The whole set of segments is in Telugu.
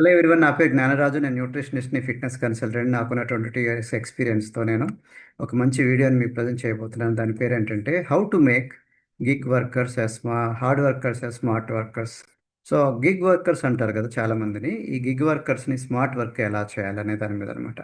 హలో ఎవరివన్ నా పేరు జ్ఞానరాజు. నేను న్యూట్రిషనిస్ట్ని ఫిట్నెస్ కన్సల్టెంట్ నాకున్న ట్వంటీ టూ ఇయర్స్ ఎక్స్పీరియన్స్తో నేను ఒక మంచి వీడియోని మీకు ప్రజెంట్ చేయబోతున్నాను. దాని పేరు ఏంటంటే how to make gig workers as స్మా hard workers as smart workers. So gig workers అంటారు కదా చాలామందిని. ఈ గిగ్ వర్కర్స్ని స్మార్ట్ వర్క్ ఎలా చేయాలనే దాని మీద అనమాట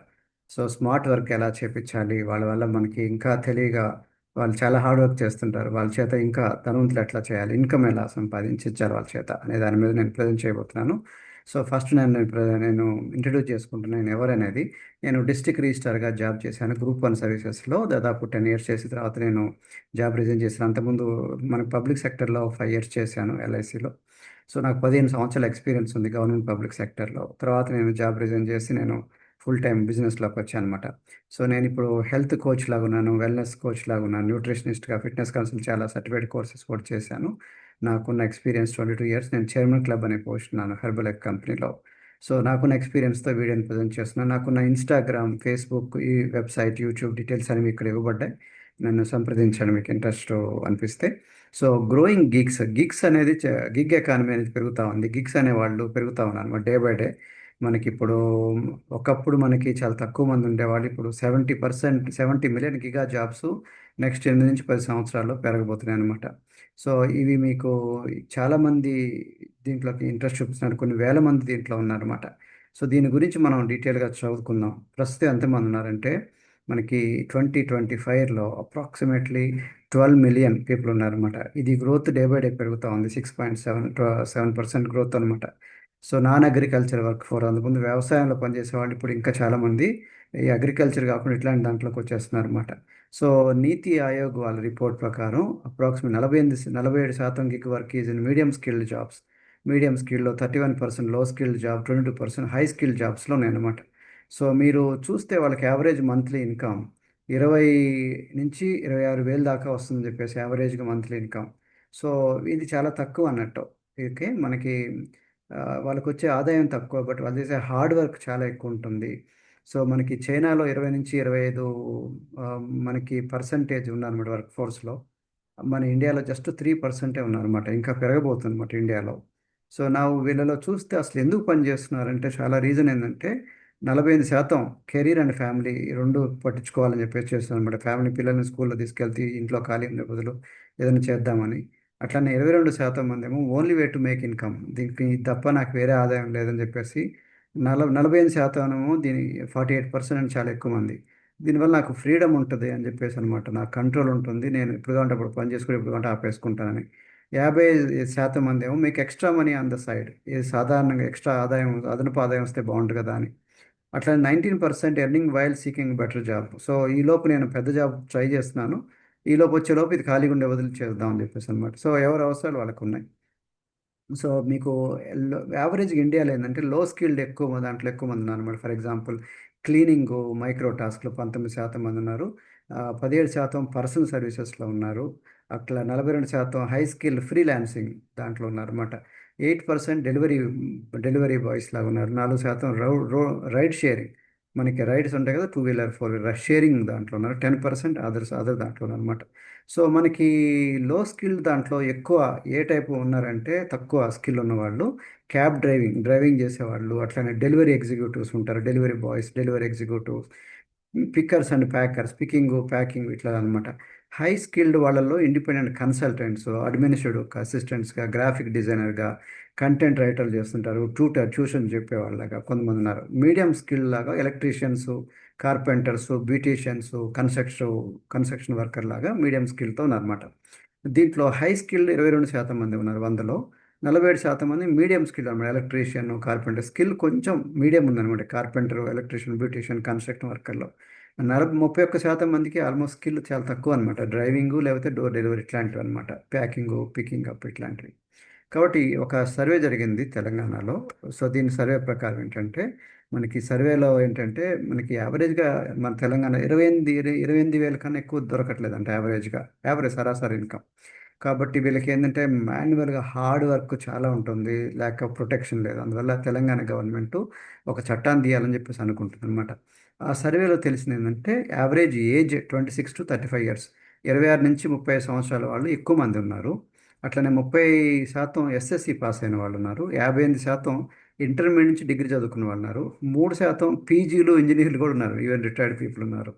సో స్మార్ట్ వర్క్ ఎలా చేపించాలి? వాళ్ళ వల్ల మనకి ఇంకా తెలివిగా వాళ్ళు చాలా హార్డ్ వర్క్ చేస్తుంటారు. వాళ్ళ చేత ఇంకా ధనవంతులు ఎట్లా చేయాలి? ఇన్కమ్ ఎలా సంపాదించాలి వాళ్ళ చేత అనే దాని మీద నేను ప్రజెంట్ చేయబోతున్నాను. సో ఫస్ట్ నేను నేను ఇంట్రడ్యూస్ చేసుకుంటున్నాను నేను ఎవరనేది నేను డిస్టిక్ రిజిస్ట్రార్గా జాబ్ చేశాను. గ్రూప్ వన్ సర్వీసెస్లో దాదాపు టెన్ ఇయర్స్ చేసిన తర్వాత నేను జాబ్ రిజైన్ చేశాను. అంతకుముందు మన పబ్లిక్ సెక్టర్లో ఫైవ్ ఇయర్స్ చేశాను ఎల్ఐసిలో. సో నాకు పదిహేను సంవత్సరాల ఎక్స్పీరియన్స్ ఉంది గవర్నమెంట్ పబ్లిక్ సెక్టర్లో. తర్వాత నేను జాబ్ రిజైన్ చేసి నేను ఫుల్ టైం బిజినెస్లోకి వచ్చాను అనమాట సో నేను ఇప్పుడు హెల్త్ కోచ్ లాగా ఉన్నాను వెల్నెస్ కోచ్ లాగా ఉన్నాను న్యూట్రిషనిస్ట్గా ఫిట్నెస్ కౌన్సిల్ చాలా సర్టిఫైడ్ కోర్సెస్ కూడా చేశాను. నాకున్న ఎక్స్పీరియన్స్ ట్వంటీ టూ ఇయర్స్ నేను చైర్మన్ క్లబ్ అనే పోస్ట్ ఉన్నాను హెర్బల్ ఎగ్ కంపెనీలో. సో నాకున్న ఎక్స్పీరియన్స్తో వీడియోని ప్రజెంట్ చేస్తున్నాను. నాకున్న ఇన్స్టాగ్రామ్ ఫేస్బుక్ ఈ వెబ్సైట్ యూట్యూబ్ డీటెయిల్స్ అనేవి ఇక్కడ ఇవ్వబడ్డాయి. నన్ను సంప్రదించండి మీకు ఇంట్రెస్ట్ అనిపిస్తే. సో గ్రోయింగ్ గిగ్స్ గిగ్స్ అనేది గిగ్ ఎకానమీ అనేది పెరుగుతూ ఉంది. గిగ్స్ అనేవాళ్ళు పెరుగుతూ ఉన్నారు. డే బై డే మనకి ఇప్పుడు ఒకప్పుడు మనకి చాలా తక్కువ మంది ఉండేవాళ్ళు. ఇప్పుడు seventy percent seventy million gig jobs next ఎనిమిది నుంచి పది సంవత్సరాల్లో పెరగబోతున్నాయి అనమాట సో ఇవి మీకు చాలామంది దీంట్లోకి ఇంట్రెస్ట్ చూపిస్తున్నారు. కొన్ని వేల మంది దీంట్లో ఉన్నారన్నమాట. సో దీని గురించి మనం డీటెయిల్గా చదువుకుందాం. ప్రస్తుతం ఎంతమంది ఉన్నారంటే మనకి ట్వంటీ ట్వంటీ ఫైవ్లో అప్రాక్సిమేట్లీ ట్వెల్వ్ మిలియన్ పీపుల్ ఉన్నారన్నమాట. ఇది గ్రోత్ డే బై డే పెరుగుతూ ఉంది. Six point seven seven percent growth అనమాట so non agriculture work force. అంతకుముందు వ్యవసాయంలో పనిచేసే వాళ్ళు ఇప్పుడు ఇంకా చాలామంది. ఈ అగ్రికల్చర్ కాకుండా ఇట్లాంటి దాంట్లోకి వచ్చేస్తున్నారు అనమాట సో నీతి ఆయోగ్ వాళ్ళ రిపోర్ట్ ప్రకారం అప్రాక్సిమేట్ నలభై ఎనిమిది నలభై ఏడు శాతం gig work is in medium skilled jobs. Medium స్కిల్లో thirty one పర్సెంట్లో skilled job twenty two percent high skill జాబ్స్లో ఉన్నాయన్నమాట. సో మీరు చూస్తే వాళ్ళకి యావరేజ్ మంత్లీ ఇన్కమ్ ఇరవై నుంచి ఇరవై ఆరు వేలు దాకా వస్తుందని చెప్పేసి యావరేజ్గా మంత్లీ ఇన్కమ్. సో ఇది చాలా తక్కువ అన్నట్టు. ఓకే? మనకి వాళ్ళకి వచ్చే ఆదాయం తక్కువ బట్ వాళ్ళు చేసే హార్డ్ వర్క్ చాలా ఎక్కువ ఉంటుంది సో మనకి చైనాలో ఇరవై నుంచి ఇరవై ఐదు మనకి పర్సంటేజ్ ఉన్నారన్నమాట వర్క్ ఫోర్స్లో. మన ఇండియాలో జస్ట్ త్రీ పర్సెంటే ఉన్నారన్నమాట ఇంకా పెరగబోతుంది అనమాట ఇండియాలో. సో నా వీళ్ళలో చూస్తే అసలు ఎందుకు పని చేస్తున్నారంటే చాలా రీజన్ ఏంటంటే నలభై ఐదు శాతం కెరీర్ అండ్ ఫ్యామిలీ రెండు పట్టించుకోవాలని చెప్పేసి చేస్తున్నాను అనమాట ఫ్యామిలీ పిల్లల్ని స్కూల్లో తీసుకెళ్తే ఇంట్లో ఖాళీ ఉండే బదులు ఏదైనా చేద్దామని. అట్లనే ఇరవై రెండు శాతం మంది ఏమో only way to make income. దీనికి తప్ప నాకు వేరే ఆదాయం లేదని చెప్పేసి నల నలభై ఐదు శాతం ఏమో దీని ఫార్టీ ఎయిట్ పర్సెంట్ అని చాలా ఎక్కువ మంది. దీనివల్ల నాకు ఫ్రీడమ్ ఉంటుంది అని చెప్పేసి అనమాట నాకు కంట్రోల్ ఉంటుంది. నేను ఇప్పుడు కంటే అప్పుడు పని చేసుకుని ఇప్పుడు కంటే ఆపేసుకుంటానని. యాభై శాతం మంది ఏమో మీకు extra money on the side. ఇది సాధారణంగా ఎక్స్ట్రా ఆదాయం అదనపు ఆదాయం వస్తే బాగుంటుంది కదా అని. అట్లా nineteen percent earning while seeking better job. So ఈ లోపు నేను పెద్ద జాబ్ ట్రై చేస్తున్నాను. ఈ లోపు వచ్చే లోపు ఇది ఖాళీగా ఉండే వదిలి చేద్దాం అని చెప్పేసి అనమాట సో ఎవరి అవసరాలు వాళ్ళకు ఉన్నాయి సో మీకు యావరేజ్గా ఇండియాలో ఏంటంటే లో స్కిల్డ్ ఎక్కువ మంది దాంట్లో ఎక్కువ మంది ఉన్నారు అనమాట ఫర్ ఎగ్జాంపుల్ క్లీనింగ్ మైక్రో టాస్క్లో పంతొమ్మిది శాతం మంది ఉన్నారు. పదిహేడు శాతం పర్సనల్ సర్వీసెస్లో ఉన్నారు. అట్లా నలభై రెండు శాతం హై స్కిల్ ఫ్రీలాన్సింగ్ దాంట్లో ఉన్నారన్నమాట eight percent delivery delivery boys లాగా ఉన్నారు. నాలుగు శాతం రౌ రో రైడ్ షేరింగ్ మనకి రైడ్స్ ఉంటాయి కదా two wheeler four wheeler sharing దాంట్లో ఉన్నారు. టెన్ పర్సెంట్ అదర్స్ అదర్ దాంట్లో అనమాట సో మనకి లో స్కిల్ దాంట్లో ఎక్కువ ఏ టైపు ఉన్నారంటే తక్కువ స్కిల్ ఉన్నవాళ్ళు క్యాబ్ డ్రైవింగ్ డ్రైవింగ్ చేసేవాళ్ళు అట్లనే డెలివరీ ఎగ్జిక్యూటివ్స్ ఉంటారు. Delivery boys delivery executives pickers and packers picking packing ఇట్లా అనమాట హై స్కిల్డ్ వాళ్ళల్లో ఇండిపెండెంట్ కన్సల్టెంట్స్ అడ్మినిస్ట్రేటివ్ అసిస్టెంట్స్గా గ్రాఫిక్ డిజైనర్గా కంటెంట్ రైటర్లు చేస్తుంటారు ట్యూటర్ ట్యూషన్ చెప్పేవాళ్ళగా కొంతమంది ఉన్నారు. మీడియం స్కిల్ లాగా electricians carpenters beauticians construction construction worker లాగా మీడియం స్కిల్తో ఉన్నారన్నమాట. దీంట్లో హై స్కిల్ ఇరవై రెండు శాతం మంది ఉన్నారు వందలో. నలభై ఏడు శాతం మంది మీడియం స్కిల్ అనమాట ఎలక్ట్రీషియన్ కార్పెంటర్ స్కిల్ కొంచెం మీడియం ఉందన్నమాట. కార్పెంటర్ ఎలక్ట్రీషియన్ బ్యూటీషియన్ కన్స్ట్రక్షన్ వర్కర్లో. నలభై ముప్పై ఒక్క శాతం మందికి ఆల్మోస్ట్ స్కిల్ చాలా తక్కువ అనమాట డ్రైవింగ్ లేకపోతే డోర్ డెలివరీ ఇట్లాంటివి అనమాట ప్యాకింగ్ పికింగ్ అప్ ఇట్లాంటివి. కాబట్టి ఒక సర్వే జరిగింది తెలంగాణలో. సో దీని సర్వే ప్రకారం ఏంటంటే మనకి సర్వేలో ఏంటంటే మనకి యావరేజ్గా మన తెలంగాణ ఇరవై ఎనిమిది ఇరవై ఇరవై ఎనిమిది వేల కన్నా ఎక్కువ దొరకట్లేదు అంటే యావరేజ్గా యావరేజ్ సరాసరి ఇన్కమ్. కాబట్టి వీళ్ళకి ఏంటంటే మాన్యువల్గా హార్డ్ వర్క్ చాలా ఉంటుంది లేక ప్రొటెక్షన్ లేదు. అందువల్ల తెలంగాణ గవర్నమెంట్ ఒక చట్టాన్ని తీయాలని చెప్పేసి అనుకుంటుంది అనమాట ఆ సర్వేలో తెలిసింది ఏంటంటే average age twenty six to thirty five years. ఇరవై ఆరు నుంచి ముప్పై సంవత్సరాల వాళ్ళు ఎక్కువ మంది ఉన్నారు. అట్లనే ముప్పై శాతం ఎస్ఎస్సి పాస్ అయిన వాళ్ళు ఉన్నారు యాభై ఎనిమిది శాతం ఇంటర్మీడియట్ నుంచి డిగ్రీ చదువుకున్న వాళ్ళు ఉన్నారు మూడు శాతం పీజీలు ఇంజనీర్లు కూడా ఉన్నారు. ఈవెన్ రిటైర్డ్ పీపుల్ ఉన్నారు.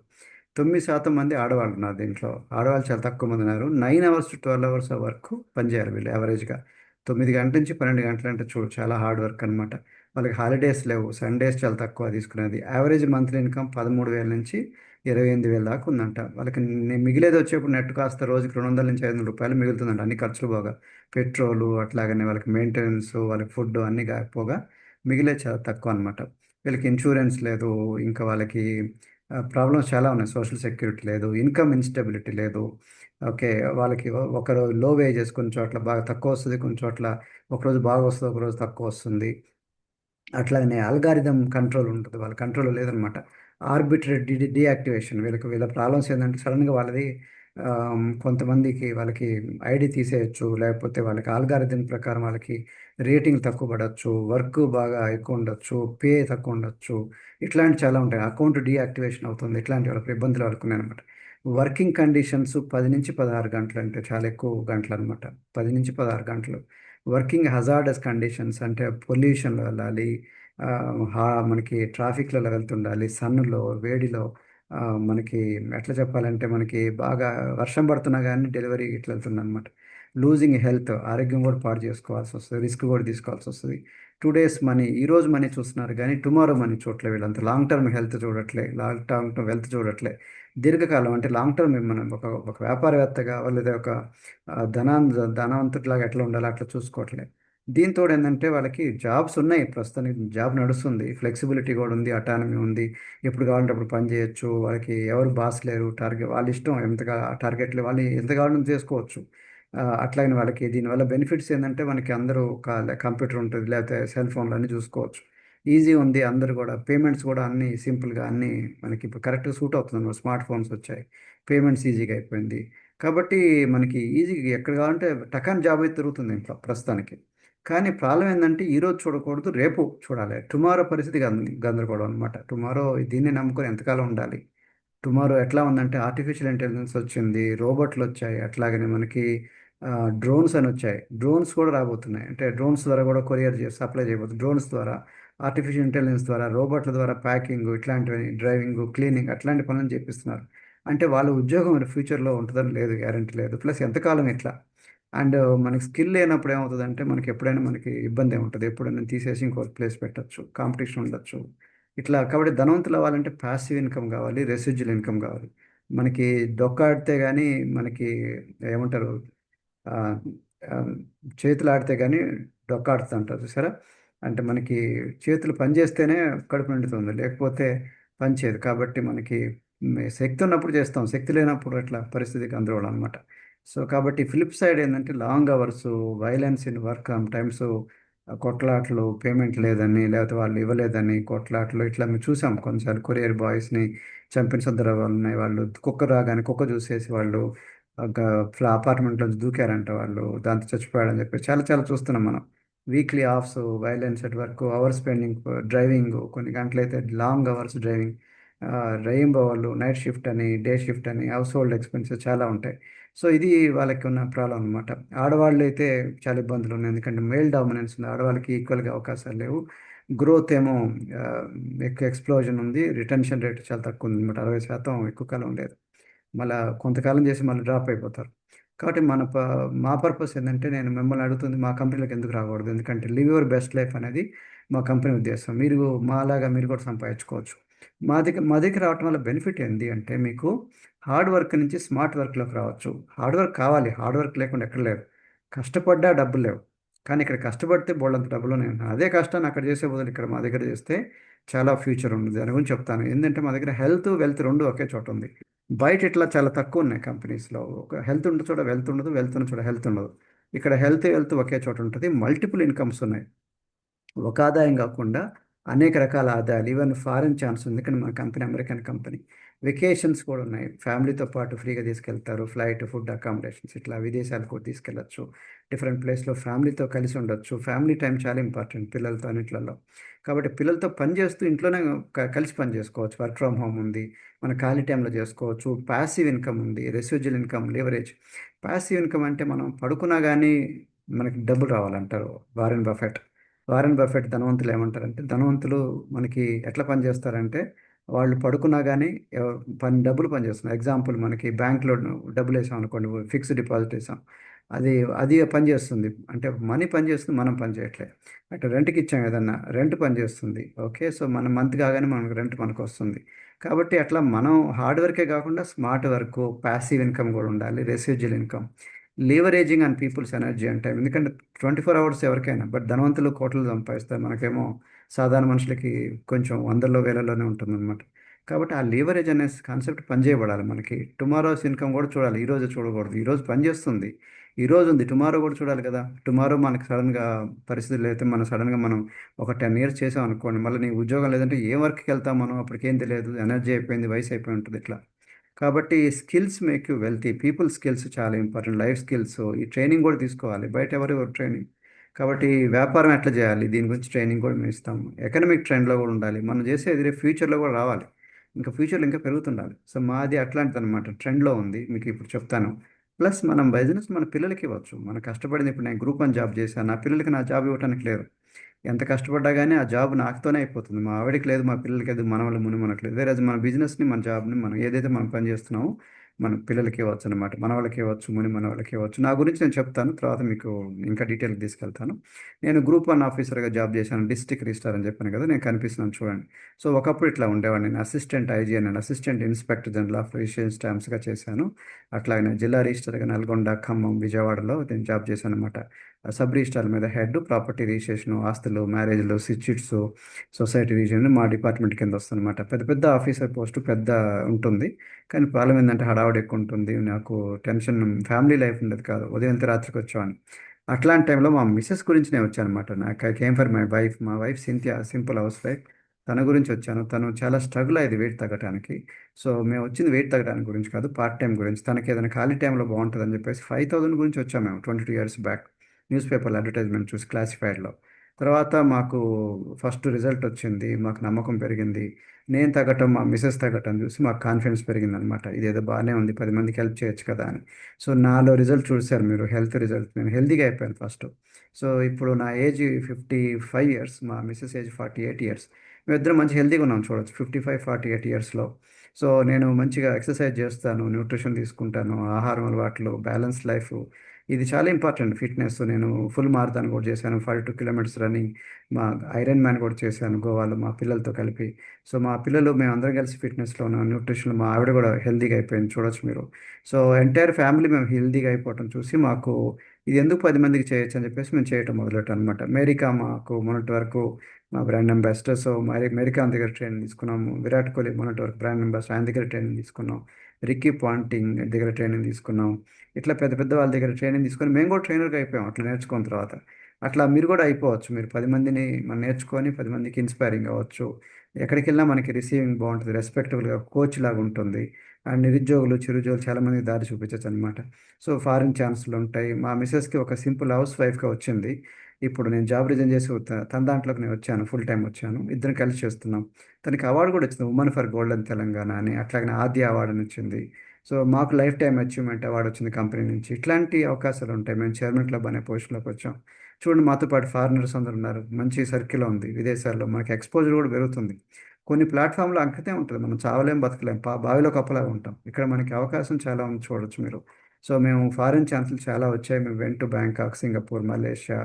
తొమ్మిది శాతం మంది ఆడవాళ్ళు ఉన్నారు దీంట్లో. ఆడవాళ్ళు చాలా తక్కువ మంది ఉన్నారు. Nine hours to twelve hours వరకు పనిచేయాలి వీళ్ళు యావరేజ్గా. తొమ్మిది గంటల నుంచి పన్నెండు గంటలు అంటే చూడు చాలా హార్డ్ వర్క్ అనమాట వాళ్ళకి హాలిడేస్ లేవు. సండేస్ చాలా తక్కువ తీసుకునేది. యావరేజ్ మంత్లీ ఇన్కమ్ పదమూడు వేల నుంచి ఇరవై ఎనిమిది వేల దాకా ఉందంట. వాళ్ళకి ని- మిగిలేది వచ్చేప్పుడు నెట్ కాస్త రోజుకి రెండు వందల నుంచి ఐదు వందల రూపాయలు మిగులుతుందంట అన్ని ఖర్చులు పోగా. పెట్రోలు అట్లాగనే వాళ్ళకి మెయింటెనెన్స్ వాళ్ళకి ఫుడ్ అన్నీ కాకపోగా మిగిలే చాలా తక్కువ అనమాట వీళ్ళకి ఇన్సూరెన్స్ లేదు ఇంకా వాళ్ళకి ప్రాబ్లమ్స్ చాలా ఉన్నాయి. సోషల్ సెక్యూరిటీ లేదు ఇన్కమ్ ఇన్స్టెబిలిటీ లేదు. ఓకే వాళ్ళకి ఒకరు లో వేజెస్ కొన్ని చోట్ల బాగా తక్కువ వస్తుంది కొన్ని చోట్ల ఒకరోజు బాగా వస్తుంది ఒకరోజు తక్కువ వస్తుంది. అట్లాగనే అల్గారిథం కంట్రోల్ ఉంటుంది వాళ్ళ కంట్రోల్ లేదనమాట ఆర్బిటరీ డి డియాక్టివేషన్. వీళ్ళకి వీళ్ళ ప్రాబ్లమ్స్ ఏంటంటే సడన్గా వాళ్ళది కొంతమందికి వాళ్ళకి ఐడి తీసేయచ్చు లేకపోతే వాళ్ళకి ఆల్గారిథం ప్రకారం వాళ్ళకి రేటింగ్ తక్కువ పడవచ్చు వర్క్ బాగా ఎక్కువ ఉండొచ్చు పే తక్కువ ఉండొచ్చు ఇట్లాంటి చాలా ఉంటాయి. అకౌంట్ డీయాక్టివేషన్ అవుతుంది. ఇట్లాంటి వాళ్ళకి ఇబ్బందులు వాళ్ళకున్నాయి అనమాట. వర్కింగ్ కండిషన్స్ పది నుంచి పదహారు గంటలు అంటే చాలా ఎక్కువ గంటలు అనమాట. పది నుంచి పదహారు గంటలు. వర్కింగ్ హజార్డస్ కండిషన్స్ అంటే పొల్యూషన్లో వెళ్ళాలి మనకి ట్రాఫిక్లలో వెళ్తుండాలి సన్నులో వేడిలో మనకి ఎట్లా చెప్పాలంటే మనకి బాగా వర్షం పడుతున్నా కానీ డెలివరీ ఇట్లా వెళ్తుంది అనమాట లూజింగ్ హెల్త్ ఆరోగ్యం కూడా పాడు చేసుకోవాల్సి వస్తుంది రిస్క్ కూడా తీసుకోవాల్సి వస్తుంది. టూ డేస్ మనీ ఈ రోజు మనీ చూస్తున్నారు కానీ టుమారో మనీ చూడలే వీళ్ళంతా. లాంగ్ టర్మ్ హెల్త్ చూడట్లే లాంగ్ టర్మ్ హెల్త్ చూడట్లే. దీర్ఘకాలం అంటే లాంగ్ టర్మ్ మనం ఒక ఒక వ్యాపారవేత్తగా లేదా ఒక ఆ, ధనాన్ ధనవంతుడిలాగా ఎట్లా ఉండాలో అట్లా చూసుకోవట్లే. దీంతో ఏంటంటే వాళ్ళకి జాబ్స్ ఉన్నాయి ప్రస్తుతానికి. జాబ్ నడుస్తుంది. ఫ్లెక్సిబిలిటీ కూడా ఉంది. అటానమీ ఉంది. ఎప్పుడు కావాలంటే అప్పుడు పని చేయొచ్చు. వాళ్ళకి ఎవరు బాస్ లేరు. టార్గెట్ వాళ్ళ ఇష్టం ఎంతగా టార్గెట్లు వాళ్ళు ఎంత కావాలని చేసుకోవచ్చు. ఆ, అట్లాగే వాళ్ళకి దీనివల్ల బెనిఫిట్స్ ఏంటంటే మనకి అందరూ ఒక కంప్యూటర్ ఉంటుంది. లేకపోతే సెల్ ఫోన్లు అన్నీ చూసుకోవచ్చు. ఈజీ ఉంది. అందరు కూడా పేమెంట్స్ కూడా అన్నీ సింపుల్గా అన్నీ మనకి ఇప్పుడు కరెక్ట్గా సూట్ అవుతుంది. స్మార్ట్ ఫోన్స్ వచ్చాయి. పేమెంట్స్ ఈజీగా అయిపోయింది. కాబట్టి మనకి ఈజీగా ఎక్కడ కావాలంటే టకాన్ జాబ్ అయితే తిరుగుతుంది ఇంట్లో ప్రస్తుతానికి. కానీ ప్రాబ్లం ఏంటంటే ఈరోజు చూడకూడదు రేపు చూడాలి. టుమారో పరిస్థితి గంద గందరగోళం అనమాట టుమారో దీన్ని నమ్ముకొని ఎంతకాలం ఉండాలి? టుమారో ఎట్లా ఉందంటే ఆర్టిఫిషియల్ ఇంటెలిజెన్స్ వచ్చింది రోబోట్లు వచ్చాయి అట్లాగనే మనకి డ్రోన్స్ అని వచ్చాయి. డ్రోన్స్ కూడా రాబోతున్నాయి. అంటే డ్రోన్స్ ద్వారా కూడా కొరియర్ చేసి సప్లై చేయబోతుంది డ్రోన్స్ ద్వారా ఆర్టిఫిషియల్ ఇంటెలిజెన్స్ ద్వారా రోబోట్ల ద్వారా ప్యాకింగ్ ఇట్లాంటివి డ్రైవింగ్ క్లీనింగ్ అట్లాంటి పనులను చేపిస్తున్నారు. అంటే వాళ్ళ ఉద్యోగం ఫ్యూచర్లో ఉంటుందని లేదు గ్యారంటీ లేదు. ప్లస్ ఎంతకాలం ఇట్లా? అండ్ మనకి స్కిల్ లేనప్పుడు ఏమవుతుందంటే మనకి ఎప్పుడైనా మనకి ఇబ్బంది ఉంటుంది ఎప్పుడైనా తీసేసి ఇంకో ప్లేస్ పెట్టచ్చు కాంపిటీషన్ ఉండొచ్చు. ఇట్లా కాబట్టి ధనవంతులు అవ్వాలంటే ప్యాసివ్ ఇన్కమ్ కావాలి రెసిడ్యువల్ ఇన్కమ్ కావాలి. మనకి డొక్కాడితే కానీ మనకి ఏమంటారు చేతులు ఆడితే కానీ డొక్కాడుతూ అంటారు చూసారా? అంటే మనకి చేతులు పనిచేస్తేనే కడుపు నిండుతుంది లేకపోతే పని చేయదు కాబట్టి మనకి శక్తి ఉన్నప్పుడు చేస్తాం. శక్తి లేనప్పుడు అట్లా పరిస్థితికి గందరగోళం అనమాట సో కాబట్టి ఫ్లిప్ సైడ్ ఏంటంటే long hours violence in work times కొట్లాట్లు payment లేదని లేకపోతే వాళ్ళు ఇవ్వలేదని కొట్లాట్లు ఇట్లా మేము చూసాం. కొన్నిసార్లు కొరియర్ బాయ్స్ని చంపిన సందర్భాలు ఉన్నాయి వాళ్ళు కుక్క రాగానే కుక్క చూసేసి వాళ్ళు ఒక ఫ్లా అపార్ట్మెంట్లో దూకారంట వాళ్ళు. దాంతో చచ్చిపోయాడని చెప్పి చాలా చాలా చూస్తున్నాం మనం. Weekly offs violence at work hour spending driving కొన్ని గంటలైతే లాంగ్ అవర్స్ డ్రైవింగ్ రెయింబో వాళ్ళు నైట్ షిఫ్ట్ అని డే షిఫ్ట్ అని హౌస్ హోల్డ్ ఎక్స్పెన్సెస్ చాలా ఉంటాయి. సో ఇది వాళ్ళకి ఉన్న ప్రాబ్లం అనమాట ఆడవాళ్ళు అయితే చాలా ఇబ్బందులు ఉన్నాయి. ఎందుకంటే మేల్ డామినెన్స్ ఉంది. ఆడవాళ్ళకి ఈక్వల్గా అవకాశాలు లేవు. గ్రోత్ ఏమో ఎక్కువ ఎక్స్ప్లోజన్ ఉంది. రిటెన్షన్ రేట్ చాలా తక్కువ ఉంది. అనమాట అరవై శాతం ఎక్కువ కాలం లేదు. మళ్ళీ కొంతకాలం చేసి మళ్ళీ డ్రాప్ అయిపోతారు. కాబట్టి మన ప మా పర్పస్ ఏంటంటే నేను మిమ్మల్ని అడుగుతుంది మా కంపెనీలోకి ఎందుకు రాకూడదు? ఎందుకంటే లివ్ యువర్ బెస్ట్ లైఫ్ అనేది మా కంపెనీ ఉద్దేశం. మీరు మాలాగా మీరు కూడా సంపాదించుకోవచ్చు. మా దగ్గర మా దగ్గర రావటం వల్ల బెనిఫిట్ ఏంటి అంటే మీకు హార్డ్ వర్క్ నుంచి స్మార్ట్ వర్క్లోకి రావచ్చు. హార్డ్ వర్క్ కావాలి. హార్డ్ వర్క్ లేకుండా ఎక్కడ లేవు. కష్టపడ్డా డబ్బులు లేవు. కానీ ఇక్కడ కష్టపడితే బోళ్ళంత డబ్బులు నేను అదే కష్టాన్ని అక్కడ చేసే బదులు ఇక్కడ మా దగ్గర చేస్తే చాలా ఫ్యూచర్ ఉంది దాని గురించి చెప్తాను. ఏంటంటే మా దగ్గర హెల్త్ వెల్త్ రెండు ఒకే చోట ఉంది. బయట ఇట్లా చాలా తక్కువ ఉన్నాయి కంపెనీస్లో. ఒక హెల్త్ ఉండే చోట వెల్త్ ఉండదు వెల్త్ ఉన్న చోట హెల్త్ ఉండదు. ఇక్కడ హెల్త్ వెల్త్ ఒకే చోట ఉంటుంది. మల్టిపుల్ ఇన్కమ్స్ ఉన్నాయి. ఒక ఆదాయం కాకుండా అనేక రకాల ఆదాయాలు. ఈవెన్ ఫారెన్ ఛాన్స్ ఉంది. కానీ మన కంపెనీ అమెరికన్ కంపెనీ. వెకేషన్స్ కూడా ఉన్నాయి. ఫ్యామిలీతో పాటు ఫ్రీగా తీసుకెళ్తారు. ఫ్లైట్ ఫుడ్ అకామిడేషన్స్ ఇట్లా విదేశాలకు కూడా తీసుకెళ్ళచ్చు. డిఫరెంట్ ప్లేస్లో ఫ్యామిలీతో కలిసి ఉండొచ్చు. ఫ్యామిలీ టైం చాలా ఇంపార్టెంట్ పిల్లలతో అన్నిట్లలో. కాబట్టి పిల్లలతో పని చేస్తూ ఇంట్లోనే క- కలిసి పని చేసుకోవచ్చు. వర్క్ ఫ్రమ్ హోమ్ ఉంది. మన ఖాళీ టైంలో చేసుకోవచ్చు. ప్యాసివ్ ఇన్కమ్ ఉంది. Residual income leverage. Passive income అంటే మనం పడుకున్నా కానీ మనకి డబ్బులు రావాలంటారు. Warren Buffett. వారెన్ బఫెట్ ధనవంతులు ఏమంటారంటే ధనవంతులు మనకి ఎట్లా పనిచేస్తారంటే వాళ్ళు పడుకున్నా కానీ పని డబ్బులు పనిచేస్తున్నారు ఎగ్జాంపుల్ మనకి బ్యాంక్లో డబ్బులు వేసాం అనుకోండి ఫిక్స్డ్ డిపాజిట్ వేసాం. అది అది పనిచేస్తుంది అంటే మనీ పనిచేస్తుంది మనం పనిచేయట్లేదు అంటే రెంట్కి ఇచ్చాం ఏదన్నా రెంట్ పనిచేస్తుంది ఓకే సో మన మంత్ కాగానే మనకు రెంట్ మనకు వస్తుంది కాబట్టి అట్లా మనం హార్డ్ వర్కే కాకుండా స్మార్ట్ వర్క్ ప్యాసివ్ ఇన్కమ్ కూడా ఉండాలి residual income. Leveraging and people's energy అంటే ఎందుకంటే ట్వంటీ ఫోర్ అవర్స్ ఎవరికైనా బట్ ధనవంతులు కోట్లు సంపాదిస్తారు మనకేమో సాధారణ మనుషులకి కొంచెం వందల్లో వేలలోనే ఉంటుందన్నమాట. కాబట్టి ఆ లీవరేజ్ అనే కాన్సెప్ట్ పనిచేయబడాలి మనకి. టుమారోస్ ఇన్కమ్ కూడా చూడాలి. ఈరోజు చూడకూడదు. ఈరోజు పనిచేస్తుంది ఈరోజు ఉంది. టుమారో కూడా చూడాలి కదా. టుమారో మనకి సడన్గా పరిస్థితులు అయితే మనం సడన్గా మనం ఒక టెన్ ఇయర్స్ చేసాం అనుకోండి మళ్ళీ నీ ఉద్యోగం లేదంటే ఏ వర్క్కి వెళ్తాం మనం? అప్పటికేం తెలియదు. ఎనర్జీ అయిపోయింది వయసు అయిపోయి ఉంటుంది ఇట్లా. కాబట్టి skills make you wealthy people skills చాలా ఇంపార్టెంట్ లైఫ్ స్కిల్స్ ఈ ట్రైనింగ్ కూడా తీసుకోవాలి. బయట ఎవరు ట్రైనింగ్ కాబట్టి వ్యాపారం ఎట్లా చేయాలి? దీని గురించి ట్రైనింగ్ కూడా మేము ఇస్తాము. ఎకనమిక్ ట్రెండ్లో కూడా ఉండాలి. మనం చేసేది రేపు ఫ్యూచర్లో కూడా రావాలి. ఇంకా ఫ్యూచర్లో ఇంకా పెరుగుతుండాలి. సో మాది అట్లాంటిది అనమాట ట్రెండ్లో ఉంది. మీకు ఇప్పుడు చెప్తాను. ప్లస్ మనం బిజినెస్ మన పిల్లలకి ఇవ్వచ్చు. మనం కష్టపడింది ఇప్పుడు నేను గ్రూప్ వన్ జాబ్ చేశాను. నా పిల్లలకి నా జాబ్ ఇవ్వడానికి లేదు. ఎంత కష్టపడ్డా కానీ ఆ జాబ్ నాకుతోనే అయిపోతుంది. మా ఆవిడకి లేదు మా పిల్లలకి లేదు మన వాళ్ళు ముని మనకు వేరే మన బిజినెస్ని మన జాబ్ని మనం ఏదైతే మనం పని చేస్తున్నామో మన పిల్లలకి ఇవ్వచ్చు అనమాట మన వాళ్ళకి ఇవ్వచ్చు ముని మన వాళ్ళకి ఇవ్వచ్చు. నా గురించి నేను చెప్తాను. తర్వాత మీకు ఇంకా డీటెయిల్కి తీసుకెళ్తాను. నేను గ్రూప్ వన్ ఆఫీసర్గా జాబ్ చేశాను. డిస్ట్రిక్ట్ రిజిస్టార్ అని చెప్పాను కదా నేను కనిపిస్తున్నాను చూడండి. సో ఒకప్పుడు ఇట్లా ఉండేవాడిని. నేను assistant IGN and assistant inspector general of registration స్టాంప్స్గా చేశాను. అట్లాగే జిల్లా రిజిస్టర్గా నల్గొండ ఖమ్మం విజయవాడలో నేను జాబ్ చేశాను అనమాట సబ్ రిజిస్టార్ మీద హెడ్ ప్రాపర్టీ రిజిస్ట్రేషన్ ఆస్తులు మ్యారేజ్లు సిచిట్స్ సొసైటీ రిజిస్ట్రేషన్ మా డిపార్ట్మెంట్ కింద వస్తుందన్నమాట. పెద్ద పెద్ద ఆఫీసర్ పోస్ట్ పెద్ద ఉంటుంది. కానీ ప్రాబ్లం ఏంటంటే హడావుడి ఎక్కువ ఉంటుంది. నాకు టెన్షన్ ఫ్యామిలీ లైఫ్ ఉండదు కాదు. ఉదయం నుంచి రాత్రికి వచ్చామని అట్లాంటి టైంలో మా మిస్సెస్ గురించి నేను వచ్చాను అనమాట నాకు కేమ్ ఫర్ మై వైఫ్. మా wife Cynthia simple house wife. తన గురించి వచ్చాను. తను చాలా స్ట్రగుల్ అయ్యేది వెయిట్ తగ్గడానికి సో మేము వచ్చింది వెయిట్ తగ్గడానికి గురించి కాదు పార్ట్ టైం గురించి. తనకి ఏదైనా ఖాళీ టైంలో బాగుంటుంది అని చెప్పేసి ఫైవ్ థౌసండ్ గురించి వచ్చాము మేము twenty two years back. News పేపర్లో అడ్వర్టైజ్మెంట్ చూసి క్లాసిఫైడ్లో తర్వాత మాకు ఫస్ట్ రిజల్ట్ వచ్చింది మాకు నమ్మకం పెరిగింది. నేను తగ్గటం మా మిసెస్ తగ్గటం చూసి మాకు కాన్ఫిడెన్స్ పెరిగింది అనమాట ఇదేదో బాగానే ఉంది పది మందికి హెల్ప్ చేయొచ్చు కదా అని. సో నాలో రిజల్ట్ చూశారు మీరు హెల్త్ రిజల్ట్ నేను హెల్తీగా అయిపోయాను ఫస్ట్ సో ఇప్పుడు నా ఏజ్ ఫిఫ్టీ ఫైవ్ ఇయర్స్ మా Mrs age forty eight years మేమిద్దరం మంచి హెల్తీగా ఉన్నాం చూడొచ్చు ఫిఫ్టీ ఫైవ్ ఫార్టీ ఎయిట్ ఇయర్స్లో సో నేను మంచిగా ఎక్సర్సైజ్ చేస్తాను న్యూట్రిషన్ తీసుకుంటాను ఆహారం అలవాట్లు బ్యాలెన్స్ లైఫ్ ఇది చాలా ఇంపార్టెంట్ ఫిట్నెస్. నేను ఫుల్ మారథాన్ కూడా చేశాను. ఫైవ్ టూ కిలోమీటర్స్ రన్నింగ్ మా ఐరన్ మ్యాన్ కూడా చేశాను గోవాలో మా పిల్లలతో కలిపి. సో మా పిల్లలు మేము అందరం కలిసి ఫిట్నెస్లో ఉన్నాం. న్యూట్రిషన్ మా ఆవిడ కూడా హెల్దీగా అయిపోయింది. చూడొచ్చు మీరు. సో ఎంటైర్ ఫ్యామిలీ మేము హెల్దీగా అయిపోవటం చూసి మాకు ఇది ఎందుకు పది మందికి చేయొచ్చు అని చెప్పేసి మేము చేయటం మొదలెట్టాం అనమాట అమెరికా మాకు మొన్నటి వరకు మా బ్రాండ్ అంబాసిడర్. సో మరి అమెరికా దగ్గర ట్రైనింగ్ తీసుకున్నాము. విరాట్ కోహ్లీ మొన్నటి వరకు బ్రాండ్ అంబాసిడర్. ఆయన దగ్గర ట్రైనింగ్ తీసుకున్నాం. రిక్కీ పాంటింగ్ దగ్గర ట్రైనింగ్ తీసుకున్నాం. ఇట్లా పెద్ద పెద్ద వాళ్ళ దగ్గర ట్రైనింగ్ తీసుకొని మేము కూడా ట్రైనర్గా అయిపోయాం. అట్లా నేర్చుకున్న తర్వాత. అట్లా మీరు కూడా అయిపోవచ్చు. మీరు పది మందిని మనం నేర్చుకొని పది మందికి ఇన్స్పైరింగ్ అవ్వచ్చు. ఎక్కడికి వెళ్ళినా మనకి రిసీవింగ్ బాగుంటుంది. రెస్పెక్టబుల్గా కోచ్ లాగా ఉంటుంది. అండ్ నిరుద్యోగులు చిరుద్యోగులు చాలామంది దారి చూపించచ్చు అనమాట సో ఫారిన్ ఛాన్సులు ఉంటాయి. మా మిస్సెస్కి ఒక సింపుల్ హౌస్ వైఫ్గా వచ్చింది. ఇప్పుడు నేను జాబ్ రిజైన్ చేసి తన దాంట్లోకి నేను వచ్చాను ఫుల్ టైం వచ్చాను ఇద్దరం కలిసి చేస్తున్నాం. తనకి అవార్డు కూడా వచ్చింది ఉమెన్ ఫర్ గోల్డెన్ తెలంగాణ అని అట్లాగే ఆది అవార్డు అని వచ్చింది. సో మాకు లైఫ్ టైం అచీవ్మెంట్ అవార్డు వచ్చింది కంపెనీ నుంచి. ఇట్లాంటి అవకాశాలు ఉంటాయి. మేము చైర్మన్ క్లబ్ అనే పొజిషన్లోకి వచ్చాం. చూడండి మాతో పాటు ఫారినర్స్ అందరు ఉన్నారు. మంచి సర్కిల్ ఉంది విదేశాల్లో. మనకి ఎక్స్పోజర్ కూడా పెరుగుతుంది. కొన్ని ప్లాట్ఫామ్లో అంకితే ఉంటుంది. మనం చావలేం బతకలేం. పా బావిలో కప్పలాగా ఉంటాం. ఇక్కడ మనకి అవకాశం చాలా ఉంది చూడొచ్చు మీరు. సో మేము ఫారిన్ ఛాన్సెస్ చాలా వచ్చాయి. మేము went to Bangkok Singapore Malaysia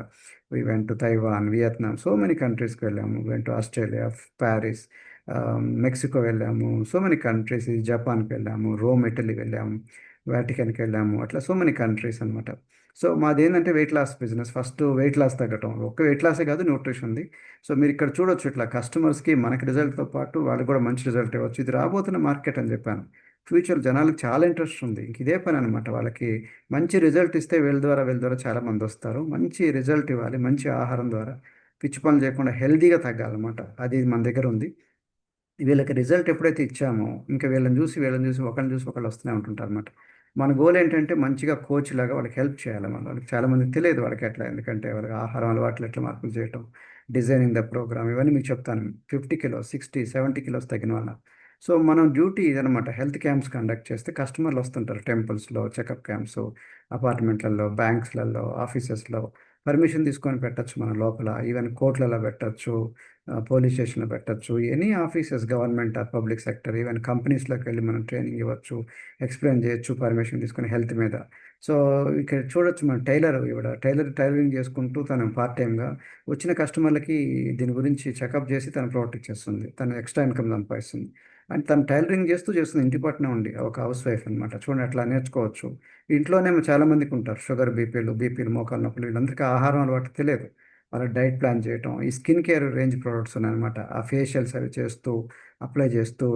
we went to Taiwan Vietnam so many కంట్రీస్కి వెళ్ళాము. Went to Australia Paris Mexico వెళ్ళాము. సో మెనీ కంట్రీస్ జపాన్కి వెళ్ళాము రోమ్ ఇటలీ వెళ్ళాము వాటికన్కి వెళ్ళాము అట్లా సో మెనీ కంట్రీస్ అనమాట సో మాది ఏంటంటే weight loss business first weight loss తగ్గటం. ఒక్క వెయిట్ లాసే కాదు న్యూట్రిషన్ది సో మీరు ఇక్కడ చూడొచ్చు ఇట్లా కస్టమర్స్కి మనకి రిజల్ట్తో పాటు వాళ్ళు కూడా మంచి రిజల్ట్ ఇవ్వచ్చు. ఇది రాబోతున్న మార్కెట్ అని చెప్పాను. ఫ్యూచర్ జనాలకు చాలా ఇంట్రెస్ట్ ఉంది. ఇంక ఇదే పని అనమాట వాళ్ళకి. మంచి రిజల్ట్ ఇస్తే వీళ్ళ ద్వారా వీళ్ళ ద్వారా చాలా మంది వస్తారు. మంచి రిజల్ట్ ఇవ్వాలి మంచి ఆహారం ద్వారా. పిచ్చి పనులు చేయకుండా హెల్తీగా తగ్గాలన్నమాట. అది మన దగ్గర ఉంది. వీళ్ళకి రిజల్ట్ ఎప్పుడైతే ఇచ్చామో ఇంకా వీళ్ళని చూసి వీళ్ళని చూసి ఒకరిని చూసి ఒకళ్ళు వస్తూనే ఉంటుంటారు అనమాట మన గోల్ ఏంటంటే మంచిగా కోచ్ లాగా వాళ్ళకి హెల్ప్ చేయాలి మనం వాళ్ళకి చాలామంది తెలియదు వాళ్ళకి ఎట్లా ఎందుకంటే వాళ్ళకి ఆహారం అలవాట్లు ఎట్లా మార్పులు చేయటం డిజైనింగ్ ద ప్రోగ్రామ్ ఇవన్నీ మీకు చెప్తాను. Fifty kilos sixty seventy kilos తగ్గిన వాళ్ళ. సో మనం డ్యూటీ ఇదనమాట హెల్త్ క్యాంప్స్ కండక్ట్ చేస్తే కస్టమర్లు వస్తుంటారు. టెంపుల్స్లో చెకప్ క్యాంప్స్ అపార్ట్మెంట్లలో బ్యాంక్స్లలో ఆఫీసెస్లో పర్మిషన్ తీసుకొని పెట్టచ్చు మన లోపల. ఈవెన్ కోర్టులలో పెట్టచ్చు పోలీస్ స్టేషన్లో పెట్టచ్చు. Any offices government or public sector even కంపెనీస్లోకి వెళ్ళి మనం ట్రైనింగ్ ఇవ్వచ్చు ఎక్స్ప్లెయిన్ చేయొచ్చు పర్మిషన్ తీసుకొని హెల్త్ మీద. సో ఇక్కడ చూడొచ్చు మన టైలర్ ఇవిడ. టైలర్ టైలరింగ్ చేసుకుంటూ తను పార్ట్ టైంగా వచ్చిన కస్టమర్లకి దీని గురించి చెకప్ చేసి తను ప్రొటెక్ట్ చేస్తుంది. తను ఎక్స్ట్రా ఇన్కమ్ సంపాదిస్తుంది. అండ్ తను టైలరింగ్ చేస్తూ చేస్తుంది. ఇంటి పట్టునే ఉండి ఒక హౌస్ వైఫ్ అనమాట చూడండి అట్లా నేర్చుకోవచ్చు. ఇంట్లోనే చాలా మందికి ఉంటారు. షుగర్ బీపీలు బీపీలు మోకాలు నొప్పులు వీళ్ళందరికీ ఆహారం అలవాటు తెలియదు. వాళ్ళ డైట్ ప్లాన్ చేయటం ఈ స్కిన్ కేర్ రేంజ్ ప్రొడక్ట్స్ ఉన్నాయన్నమాట. ఆ ఫేషియల్స్ అవి చేస్తూ అప్లై చేస్తూ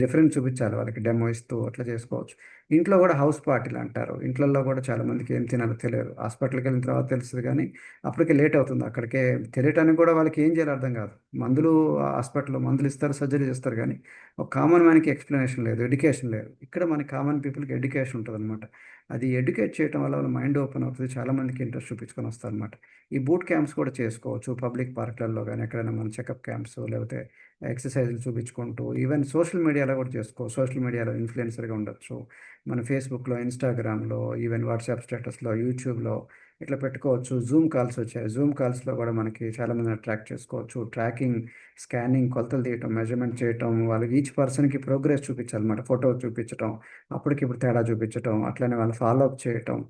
డిఫరెన్స్ చూపించాలి. వాళ్ళకి డెమో ఇస్తూ అట్లా చేసుకోవచ్చు. ఇంట్లో కూడా హౌస్ పార్టీలు అంటారు. ఇంట్లలో కూడా చాలా మందికి ఏం తినాలో తెలియదు. హాస్పిటల్కి వెళ్ళిన తర్వాత తెలుస్తుంది కానీ అప్పటికే లేట్ అవుతుంది. అక్కడికే తెలియటానికి కూడా వాళ్ళకి ఏం చేయాలి అర్థం కాదు. మందులు హాస్పిటల్లో మందులు ఇస్తారు సర్జరీ చేస్తారు కానీ ఒక కామన్ మ్యాన్కి ఎక్స్ప్లెనేషన్ లేదు ఎడ్యుకేషన్ లేదు. ఇక్కడ మన కామన్ పీపుల్కి ఎడ్యుకేషన్ ఉంటుంది అనమాట అది ఎడ్యుకేట్ చేయడం వల్ల వాళ్ళ మైండ్ ఓపెన్ అవుతుంది చాలా మందికి ఇంట్రెస్ట్ చూపించుకొని వస్తారు అనమాట ఈ బూట్ క్యాంప్స్ కూడా చేసుకోవచ్చు పబ్లిక్ పార్క్లలో కానీ ఎక్కడైనా మన చెకప్ క్యాంప్స్ లేకపోతే ఎక్సర్సైజ్లు చూపించుకుంటూ ఈవెన్ సోషల్ మీడియాలో కూడా చేసుకో సోషల్ మీడియాలో ఇన్ఫ్లుయెన్సర్గా ఉండొచ్చు. మన ఫేస్బుక్లో ఇన్స్టాగ్రామ్లో ఈవెన్ వాట్సాప్ స్టేటస్లో యూట్యూబ్లో ఇట్లా పెట్టుకోవచ్చు. జూమ్ కాల్స్ వచ్చాయి. జూమ్ కాల్స్లో కూడా మనకి చాలామంది ట్రాక్ చేసుకోవచ్చు. ట్రాకింగ్ స్కానింగ్ కొలతలు తీయటం మెజర్మెంట్ చేయటం వాళ్ళకి ఈచ్ పర్సన్కి ప్రోగ్రెస్ చూపించాలన్నమాట. ఫోటో చూపించటం అప్పటికిప్పుడు తేడా చూపించటం అట్లనే వాళ్ళు ఫాలో అప్ చేయటం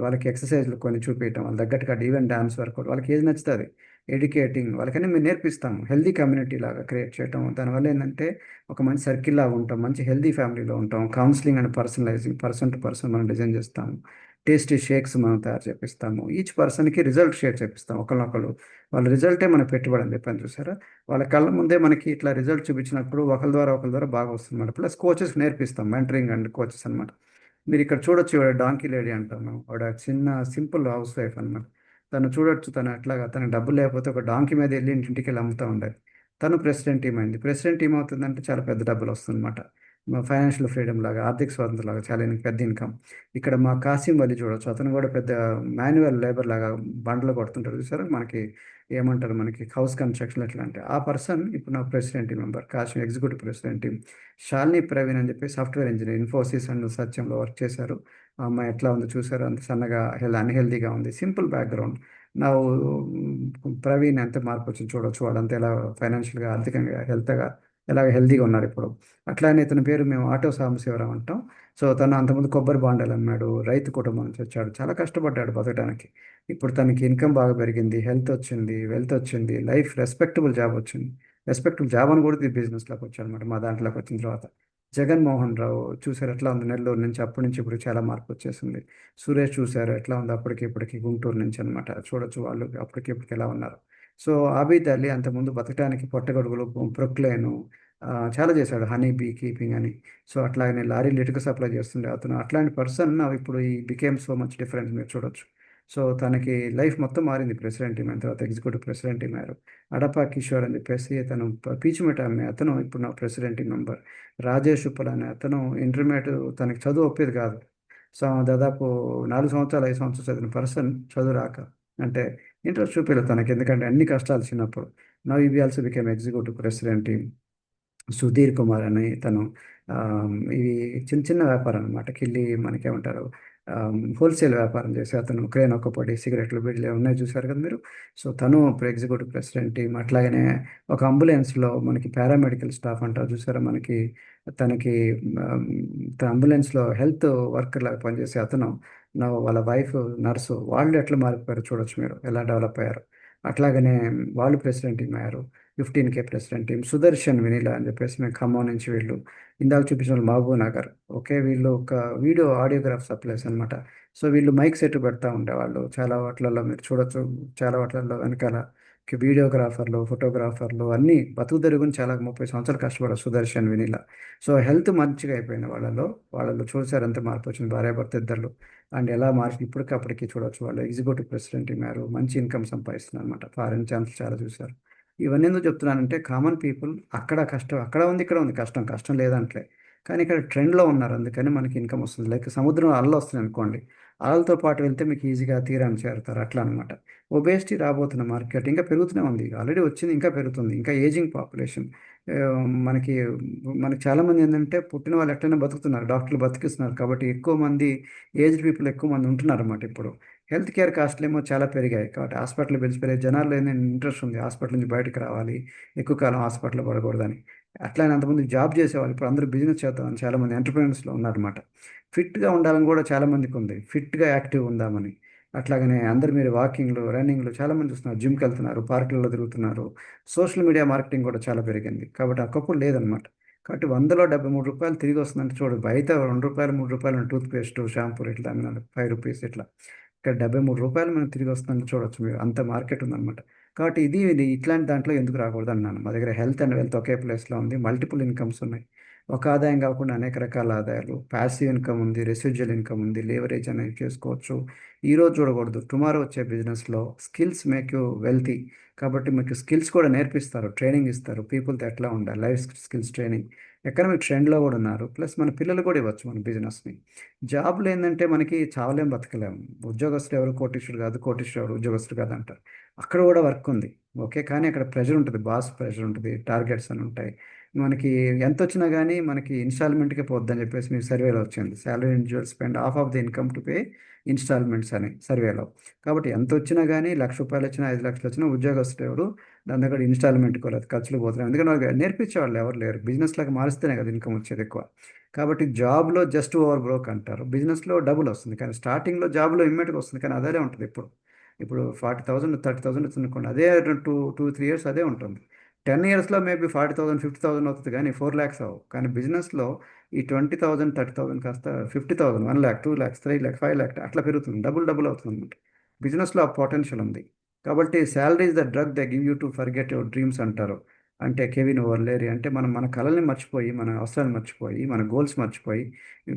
వాళ్ళకి ఎక్సర్సైజ్లు కొన్ని చూపించటం వాళ్ళ తగ్గట్టుగా ఈవెన్ డ్యాన్స్ వర్కౌట్ వాళ్ళకి ఏది నచ్చుతుంది? ఎడ్యుకేటింగ్ వాళ్ళకనే మేము నేర్పిస్తాము. హెల్దీ కమ్యూనిటీ లాగా క్రియేట్ చేయటం. దానివల్ల ఏంటంటే ఒక మంచి సర్కిల్ లాగా ఉంటాం మంచి హెల్దీ ఫ్యామిలీలో ఉంటాం. Counselling and personalising person to person మనం డిజైన్ చేస్తాము. టేస్టీ షేక్స్ మనం తయారు చేపిస్తాము. ఈచ్ పర్సన్కి రిజల్ట్ షేర్ చేపిస్తాం ఒకరినొకరు వాళ్ళ రిజల్టే మన పెట్టుబడి అని చెప్పని చూసారా? వాళ్ళ కళ్ళ ముందే మనకి ఇట్లా రిజల్ట్ చూపించినప్పుడు ఒకరి ద్వారా ఒకరి ద్వారా బాగా వస్తుందన్నమాట ప్లస్ కోచెస్ నేర్పిస్తాం మెంటరింగ్ అండ్ కోచెస్ అనమాట మీరు ఇక్కడ చూడొచ్చు ఆవిడ డాంకీ లేడీ అంటాం మేము ఆవిడ చిన్న సింపుల్ హౌస్ వైఫ్ అనమాట తను చూడొచ్చు తను అట్లాగా తన డబ్బు లేకపోతే ఒక డాంకీ మీద వెళ్ళి ఇంటింటికి వెళ్ళి అమ్ముతూ ఉండేది తను ప్రెసిడెంట్ టీం అయింది. ప్రెసిడెంట్ టీం అవుతుందంటే చాలా పెద్ద డబ్బులు వస్తుందన్నమాట. ఫైనాన్షియల్ ఫ్రీడమ్ లాగా ఆర్థిక స్వాతంత్రం లాగా చాలా పెద్ద ఇన్కమ్ ఇక్కడ మా కాసిం వల్లి చూడొచ్చు. అతను కూడా పెద్ద మాన్యువల్ లేబర్ లాగా బండ్లు కొడుతుంటారు చూసారా? మనకి ఏమంటారు? మనకి హౌస్ కన్స్ట్రక్షన్ ఎట్లా అంటే ఆ పర్సన్ ఇప్పుడు నా president member Kashmir executive president Shalini Praveen అని చెప్పి సాఫ్ట్వేర్ ఇంజనీర్ ఇన్ఫోసిస్ అండ్ సత్యంలో వర్క్ చేశారు. ఆ అమ్మాయి ఎట్లా ఉందో చూసారు? అంత సన్నగా హెల్ అన్హెల్దీగా ఉంది. సింపుల్ బ్యాక్గ్రౌండ్ నా ప్రవీణ్ ఎంత మార్పు వచ్చింది చూడొచ్చు. వాడంతా ఎలా ఫైనాన్షియల్గా ఆర్థికంగా హెల్త్గా ఎలాగ హెల్తీగా ఉన్నారు ఇప్పుడు. అట్లానే ఇతని పేరు మేము ఆటో సాంబశివరావు అంటాం. సో తను అంతకుముందు కొబ్బరి బాండాలు అమ్మాడు రైతు కుటుంబం నుంచి వచ్చాడు. చాలా కష్టపడ్డాడు బతకడానికి. ఇప్పుడు తనకి ఇన్కమ్ బాగా పెరిగింది హెల్త్ వచ్చింది వెల్త్ వచ్చింది లైఫ్ రెస్పెక్టబుల్ జాబ్ వచ్చింది. రెస్పెక్టబుల్ జాబ్ అని కూడా బిజినెస్లోకి వచ్చాడు అనమాట మా దాంట్లోకి వచ్చిన తర్వాత. జగన్మోహన్ రావు చూసారు ఎట్లా ఉంది నెల్లూరు నుంచి అప్పటి నుంచి ఇప్పుడు చాలా మార్పు వచ్చేసింది. సురేష్ చూశారు ఎట్లా ఉంది అప్పటికి ఇప్పటికి గుంటూరు నుంచి అనమాట చూడొచ్చు వాళ్ళు అప్పటికి ఇప్పటికి ఎలా ఉన్నారు. సో ఆబిద్ అలీ అంతకుముందు బతకడానికి పొట్టగొడుగులు ప్రొక్లేను చాలా చేశాడు. హనీ బీ కీపింగ్ అని. సో అట్లాగనే లారీలు ఇటుక సప్లై చేస్తుండే అతను. అట్లాంటి పర్సన్ ఇప్పుడు he became so much difference మీరు చూడొచ్చు. సో తనకి లైఫ్ మొత్తం మారింది ప్రెసిడెంట్ ఈమె అయిన తర్వాత ఎగ్జిక్యూటివ్ ప్రెసిడెంట్ టీం అయ్యారు. అడపా కిషోర్ అని చెప్పేసి తను పీచిమెట అమ్మే అతను ఇప్పుడు నా ప్రెసిడెంట్ మెంబర్. రాజేష్ ఉప్పల్ అనే అతను ఇంటర్మీడియట్ తనకి చదువు ఒప్పేది కాదు. సో దాదాపు నాలుగు సంవత్సరాలు ఐదు సంవత్సరాలు చదివిన పర్సన్ చదువు రాక. అంటే ఇంట్రెస్ట్ చూపించలేదు తనకి. ఎందుకంటే అన్ని కష్టాలు చిన్నప్పుడు. నవ్ ఇవి also became executive president Sudheer Kumar అని తను ఇవి చిన్న చిన్న వ్యాపారం అనమాట కిల్లి మనకేమంటారు హోల్సేల్ వ్యాపారం చేసి అతను క్రేన్ ఒక్కపడి సిగరెట్లు బిడ్లు ఉన్నాయి చూశారు కదా మీరు? సో తను ఇప్పుడు ఎగ్జిక్యూటివ్ ప్రెసిడెంట్ టీం అట్లాగనే ఒక అంబులెన్స్లో మనకి పారామెడికల్ స్టాఫ్ అంటారు చూసారా మనకి? తనకి అంబులెన్స్లో హెల్త్ వర్కర్ లాగా పనిచేసే అతను నా వాళ్ళ వైఫ్ నర్సు వాళ్ళు ఎట్లా మారిపోయారు చూడొచ్చు మీరు ఎలా డెవలప్ అయ్యారు. అట్లాగనే వాళ్ళు ప్రెసిడెంట్ టీం అయ్యారు fifteen K president team Sudarshan Vinila అని చెప్పేసి మేము ఖమ్మం నుంచి వీళ్ళు ఇందాక చూపించిన వాళ్ళు మహబూబ్ నగర్. ఓకే వీళ్ళు ఒక వీడియో ఆడియోగ్రాఫ్ సప్లైస్ అనమాట సో వీళ్ళు మైక్ సెట్ పెడతా ఉండేవాళ్ళు చాలా వాటిలలో మీరు చూడొచ్చు చాలా వాటిలలో వెనకాల వీడియోగ్రాఫర్లు ఫోటోగ్రాఫర్లు అన్నీ బతుకు తెరుగుని చాలా ముప్పై సంవత్సరాలు కష్టపడారు సుదర్శన్ వినీల. సో హెల్త్ మంచిగా అయిపోయింది వాళ్ళలో వాళ్ళలో చూసారు ఎంత మార్పు వచ్చింది. భార్యాభర్త ఇద్దరు అండ్ ఎలా మార్చి ఇప్పటికప్పటికి చూడొచ్చు వాళ్ళు. ఎగ్జిక్యూటివ్ ప్రెసిడెంట్ ఉన్నారు మంచి ఇన్కమ్ సంపాదిస్తున్నారు అనమాట ఫారెన్ ఛాన్స్ చాలా చూశారు ఇవన్నీ ఎందుకు చెప్తున్నానంటే కామన్ పీపుల్ అక్కడ కష్టం అక్కడ ఉంది ఇక్కడ ఉంది. కష్టం కష్టం లేదంటలే. కానీ ఇక్కడ ట్రెండ్లో ఉన్నారు. అందుకని మనకి ఇన్కమ్ వస్తుంది. లైక్ సముద్రం అల్ల వస్తుంది అనుకోండి. వాళ్ళతో పాటు వెళ్తే మీకు ఈజీగా తీరాన్ని చేరుతారు. అట్లా అనమాట ఒబేసిటీ రాబోతున్న మార్కెట్ ఇంకా పెరుగుతూనే ఉంది. ఆల్రెడీ వచ్చింది ఇంకా పెరుగుతుంది. ఇంకా ఏజింగ్ పాపులేషన్ మనకి మనకి చాలామంది ఏంటంటే పుట్టిన వాళ్ళు ఎట్లయినా బతుకుతున్నారు. డాక్టర్లు బతికిస్తున్నారు. కాబట్టి ఎక్కువ మంది ఏజ్డ్ పీపుల్ ఎక్కువ మంది ఉంటున్నారు అన్నమాట ఇప్పుడు. హెల్త్ కేర్ కాస్ట్లు ఏమో చాలా పెరిగాయి. కాబట్టి హాస్పిటల్ బిల్స్ పెరిగాయి. జనాల్లో ఏంటంటే ఇంట్రెస్ట్ ఉంది. హాస్పిటల్ నుంచి బయటకు రావాలి. ఎక్కువ కాలం హాస్పిటల్లో పడకూడదని. అట్లా అంతమంది జాబ్ చేసేవాళ్ళు. ఇప్పుడు అందరూ బిజినెస్ చేద్దామని చాలామంది ఎంటర్ప్రీనర్స్లో ఉన్నారన్నమాట. ఫిట్గా ఉండాలని కూడా చాలామందికి ఉంది. ఫిట్గా యాక్టివ్ ఉందామని. అట్లాగనే అందరు మీరు వాకింగ్లు రన్నింగ్లు చాలామంది చూస్తున్నారు. జిమ్కి వెళ్తున్నారు పార్కులలో తిరుగుతున్నారు. సోషల్ మీడియా మార్కెటింగ్ కూడా చాలా పెరిగింది. కాబట్టి ఒకప్పుడు లేదనమాట కాబట్టి వందలో డెబ్బై మూడు రూపాయలు తిరిగి వస్తుందంటే చూడు బయట రెండు రూపాయలు మూడు రూపాయలు టూత్ పేస్ట్ షాంపూలు ఇట్లా అమ్మినారు ఫైవ్ రూపీస్ ఇట్లా. ఇక్కడ డెబ్బై మూడు రూపాయలు మనం తిరిగి వస్తుందంటే చూడొచ్చు మీరు. అంత మార్కెట్ ఉందన్నమాట. కాబట్టి ఇది ఇది ఇట్లాంటి దాంట్లో ఎందుకు రాకూడదు అన్నాను. మా దగ్గర హెల్త్ అండ్ వెల్త్ ఒకే ప్లేస్లో ఉంది. మల్టిపుల్ ఇన్కమ్స్ ఉన్నాయి. ఒక ఆదాయం కాకుండా అనేక రకాల ఆదాయాలు. ప్యాసివ్ ఇన్కమ్ ఉంది రెసిడ్యువల్ ఇన్కమ్ ఉంది లేవరేజ్ అనేది చేసుకోవచ్చు. ఈరోజు చూడకూడదు. టుమారో వచ్చే బిజినెస్లో స్కిల్స్ మేక్ యూ వెల్తీ. కాబట్టి మీకు స్కిల్స్ కూడా నేర్పిస్తారు ట్రైనింగ్ ఇస్తారు. పీపుల్తో ఎట్లా ఉండాలి? Life skills training. ఎకనామిక్ ట్రెండ్లో కూడా ఉన్నారు. ప్లస్ మన పిల్లలు కూడా ఇవ్వచ్చు మన బిజినెస్ని. జాబ్లు ఏంటంటే మనకి చావలేం బతకలేము ఉద్యోగస్తులు ఎవరు? కోటీశ్వరుడు కాదు కోటీశ్వరుడు ఎవరు? ఉద్యోగస్తుడు కాదు అంటారు. అక్కడ కూడా వర్క్ ఉంది. ఓకే? కానీ అక్కడ ప్రెషర్ ఉంటుంది. బాస్ ప్రెషర్ ఉంటుంది. టార్గెట్స్ అని ఉంటాయి. మనకి ఎంత వచ్చినా కానీ మనకి ఇన్స్టాల్మెంట్కే పోద్దని చెప్పేసి మీకు సర్వేలో వచ్చింది. Salary individual spend half of the income to pay instalments అని సర్వేలో. కాబట్టి ఎంత వచ్చినా కానీ లక్ష రూపాయలు వచ్చినా ఐదు లక్షలు వచ్చినా ఉద్యోగస్తుడు ఎవడు దాని దగ్గర ఇన్స్టాల్మెంట్ కూడా ఖర్చులు పోతున్నాయి. ఎందుకంటే నేర్పించేవాళ్ళు నేర్పించే వాళ్ళు ఎవరు లేరు. బిజినెస్లోకి మారిస్తేనే కదా ఇన్కమ్ వచ్చేది ఎక్కువ. కాబట్టి జాబ్లో జస్ట్ ఓవర్ బ్రోక్ అంటారు. బిజినెస్లో డబుల్ వస్తుంది. కానీ స్టార్టింగ్లో జాబ్లో ఇమ్మీడియట్గా వస్తుంది. కానీ అదే ఉంటుంది ఇప్పుడు. ఇప్పుడు ఫార్టీ థౌసండ్ థర్టీ థౌసండ్ వచ్చింది అనుకోండి అదే టూ టూ త్రీ ఇయర్స్ అదే ఉంటుంది. టెన్ ఇయర్స్లో maybe forty thousand fifty thousand అవుతుంది కానీ ఫోర్ ల్యాక్స్ అవ్వు కానీ బిజినెస్లో ఈ ట్వంటీ థౌసండ్ థర్టీ థౌసండ్ కాస్త fifty thousand one lakh two lakhs three lakh five lakh అట్లా పెరుగుతుంది. డబుల్ డబుల్ అవుతుంది అనమాట బిజినెస్లో ఆ పొటెన్షియల్ ఉంది. కాబట్టి salary is the drug the give you to forget your dreams అంటారు. అంటే కెవిన్ ఓర్లేరి అంటే మనం మన కళల్ని మర్చిపోయి మన అవసరాలు మర్చిపోయి మన గోల్స్ మర్చిపోయి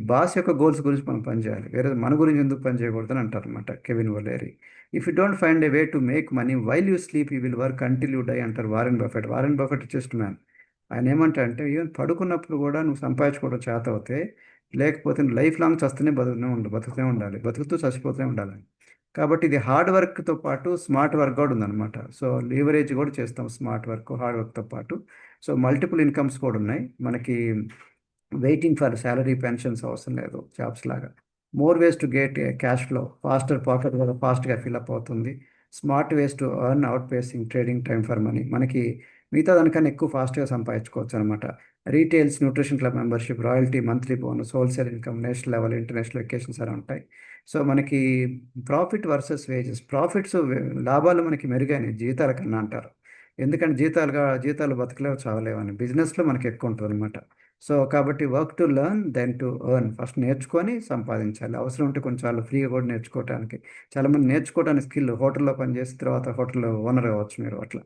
బాస్ యొక్క గోల్స్ గురించి మనం పనిచేయాలి వేరే మన గురించి ఎందుకు పని చేయకూడదని అంటారు అనమాట Kevin O'Leary if you don't find a way to make money while you sleep you will work until you die అంటారు Warren Buffett Warren Buffett just man ఆయన ఏమంటా అంటే ఈవెన్ పడుకున్నప్పుడు కూడా నువ్వు సంపాదించుకోవడం చేత అవుతే లేకపోతే లైఫ్ లాంగ్ చస్తూనే బతుకునే ఉండాలి బతుకుతూనే ఉండాలి. బతుకుతూ చచ్చిపోతూనే ఉండాలి. కాబట్టి ఇది హార్డ్ వర్క్తో పాటు స్మార్ట్ వర్క్ కూడా ఉందన్నమాట. సో లీవరేజ్ కూడా చేస్తాం స్మార్ట్ వర్క్ హార్డ్ వర్క్తో పాటు. సో మల్టిపుల్ ఇన్కమ్స్ కూడా ఉన్నాయి. మనకి వెయిటింగ్ ఫర్ శాలరీ పెన్షన్స్ అవసరం లేదు జాబ్స్ లాగా. More ways to get cash flow faster pocket కూడా ఫాస్ట్గా ఫిల్అప్ అవుతుంది. Smart ways to earn outpacing trading time for money. మనకి మిగతా దానికన్నా ఎక్కువ ఫాస్ట్గా సంపాదించుకోవచ్చు అనమాట retails nutrition club membership royalty monthly bonus wholesale income national level international vacations అలా ఉంటాయి. సో మనకి ప్రాఫిట్ వర్సెస్ వేజెస్ ప్రాఫిట్స్ లాభాలు మనకి మెరుగైనవి జీతాల కన్నా అంటారు. ఎందుకంటే జీతాలుగా జీతాలు బతకలేవు చావలేవని బిజినెస్లో మనకి ఎక్కువ ఉంటుంది అనమాట సో కాబట్టి work to learn then to earn. First నేర్చుకొని సంపాదించాలి. అవసరం ఉంటే కొంచెం ఫ్రీగా కూడా నేర్చుకోవడానికి చాలామంది నేర్చుకోవడానికి స్కిల్ హోటల్లో పనిచేసిన తర్వాత హోటల్లో ఓనర్ అవ్వచ్చు మీరు అట్లా.